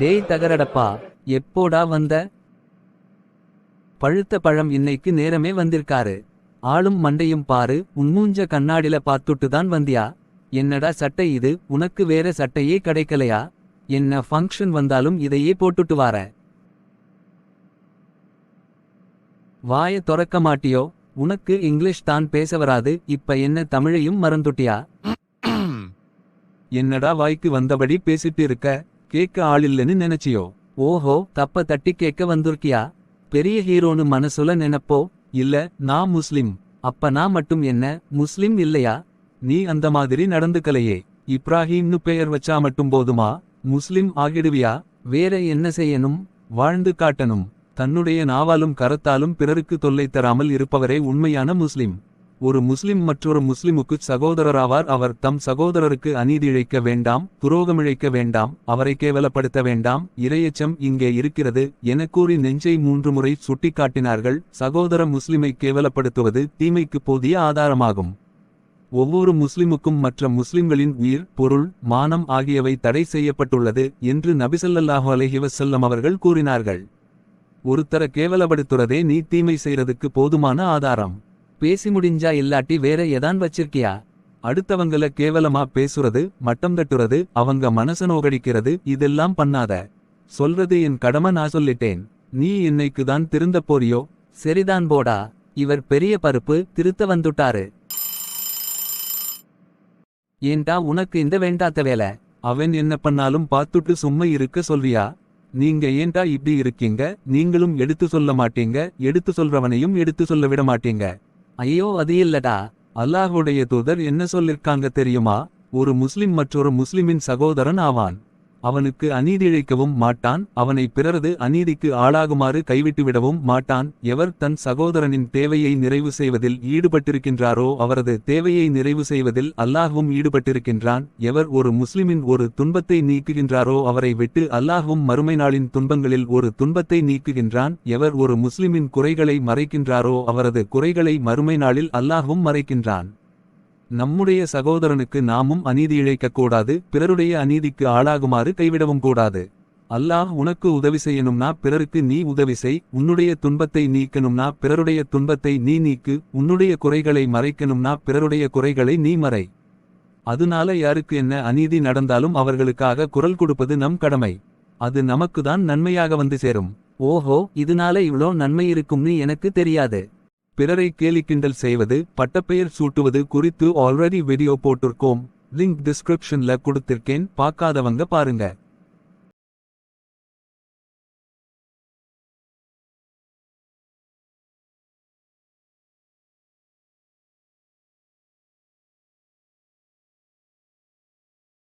டேய் தகரடப்பா எப்போடா வந்த? பழுத்த பழம் இன்னைக்கு நேரமே வந்திருக்காரு. ஆளும் மண்டையும் பாரு உன்மூஞ்ச கண்ணாடில பார்த்துட்டு தான் வந்தியா? என்னடா சட்டை இது உனக்கு வேற சட்டையே கிடைக்கலையா? என்ன ஃபங்க்ஷன் வந்தாலும் இதையே போட்டுட்டு வார. வாய தொறக்க மாட்டியோ? உனக்கு இங்கிலீஷ் தான் பேச வராது இப்ப என்ன தமிழையும் மறந்துட்டியா? என்னடா வாய்க்கு வந்தபடி பேசிட்டு இருக்க? கேட்க ஆளில்லன்னு நினைச்சியோ? ஓஹோ தப்ப தட்டி கேட்க வந்திருக்கியா? பெரிய ஹீரோன்னு மனசுல நினைப்போ? இல்ல நான் முஸ்லிம். அப்ப நான் மட்டும் என்ன? முஸ்லிம் இல்லையா? நீ அந்த மாதிரி நடந்துக்கலையே. இப்ராஹிம்னு பெயர் வச்சா மட்டும் போதுமா? முஸ்லிம் ஆகிடுவியா? வேற என்ன செய்யணும்? வாழ்ந்து காட்டணும். தன்னுடைய நாவாலும் கரத்தாலும் பிறருக்கு தொல்லை தராமல் இருப்பவரே உண்மையான முஸ்லிம். ஒரு முஸ்லிம் மற்றொரு முஸ்லிமுக்கு சகோதரராவார். அவர் தம் சகோதரருக்கு அநீதி இழைக்க வேண்டாம் துரோகமிழைக்க வேண்டாம் அவரை கேவலப்படுத்த வேண்டாம் இரையச்சம் இங்கே இருக்கிறது என கூறி நெஞ்சை மூன்று முறை சுட்டிக்காட்டினார்கள். சகோதர முஸ்லிமை கேவலப்படுத்துவது தீமைக்கு போதிய ஆதாரமாகும். ஒவ்வொரு முஸ்லிமுக்கும் மற்ற முஸ்லிம்களின் உயிர் பொருள் மானம் ஆகியவை தடை செய்யப்பட்டுள்ளது என்று நபிசல்லாஹு அலஹிவசல்லம் அவர்கள் கூறினார்கள். ஒருத்தர கேவலப்படுத்துறதே நீ தீமை செய்யறதுக்கு போதுமான ஆதாரம். பேசி முடிஞ்சா இல்லாட்டி வேற எதான் வச்சிருக்கியா? அடுத்தவங்கள கேவலமா பேசுறது மட்டம் தட்டுறது அவங்க மனச நோகடிக்கிறது இதெல்லாம் பண்ணாத. சொல்றது என் கடமை நான் சொல்லிட்டேன். நீ இன்னைக்கு தான் திருந்த போறியோ? சரிதான் போடா. இவர் பெரிய பருப்பு திருத்த வந்துட்டாரு. ஏன்டா உனக்கு இந்த வேண்டாத்த வேலை? அவன் என்ன பண்ணாலும் பார்த்துட்டு சும்மா இருக்க சொல்றியா நீங்க ஏன்டா இப்படி இருக்கீங்க? நீங்களும் எடுத்து சொல்ல மாட்டீங்க எடுத்து சொல்றவனையும் எடுத்து சொல்ல விட மாட்டீங்க. ஐயோ அது இல்லடா. அல்லாஹுடைய தூதர் என்ன சொல்லிருக்காங்க தெரியுமா? ஒரு முஸ்லிம் மற்றொரு முஸ்லிமின் சகோதரன் ஆவான். அவனுக்கு அநீதிழைக்கவும் மாட்டான் அவனை பிறரது அநீதிக்கு ஆளாகுமாறு கைவிட்டுவிடவும் மாட்டான். எவர் தன் சகோதரனின் தேவையை நிறைவு செய்வதில் ஈடுபட்டிருக்கின்றாரோ அவரது தேவையை நிறைவு செய்வதில் அல்லாஹ்வும் ஈடுபட்டிருக்கின்றான். எவர் ஒரு முஸ்லிமின் ஒரு துன்பத்தை நீக்குகின்றாரோ அவரை விட்டு அல்லாஹ்வும் மறுமை நாளின் துன்பங்களில் ஒரு துன்பத்தை நீக்குகின்றான். எவர் ஒரு முஸ்லிமின் குறைகளை மறைக்கின்றாரோ அவரது குறைகளை மறுமை நாளில் அல்லாஹ்வும் மறைக்கின்றான். நம்முடைய சகோதரனுக்கு நாமும் அநீதி இழைக்கக்கூடாது பிறருடைய அநீதிக்கு ஆளாகுமாறு கைவிடவும் கூடாது. அல்லாஹ் உனக்கு உதவி செய்யணும்னா பிறருக்கு நீ உதவி செய் உன்னுடைய துன்பத்தை நீக்கணும்னா பிறருடைய துன்பத்தை நீ நீக்கு உன்னுடைய குறைகளை மறைக்கணும்னா பிறருடைய குறைகளை நீ மறை. அதனால யாருக்கு என்ன அநீதி நடந்தாலும் அவர்களுக்காக குரல் கொடுப்பது நம் கடமை. அது நமக்குதான் நன்மையாக வந்து சேரும். ஓஹோ இதனால இவ்ளோ நன்மை இருக்கும்னு எனக்கு தெரியாது. பிறரை கேலி கிண்டல் செய்வது பட்டப்பெயர் சூட்டுவது குறித்து ஆல்ரெடி வீடியோ போட்டிருக்கோம். லிங்க் டிஸ்கிரிப்ஷன்ல கொடுத்திருக்கேன். பார்க்காதவங்க பாருங்க.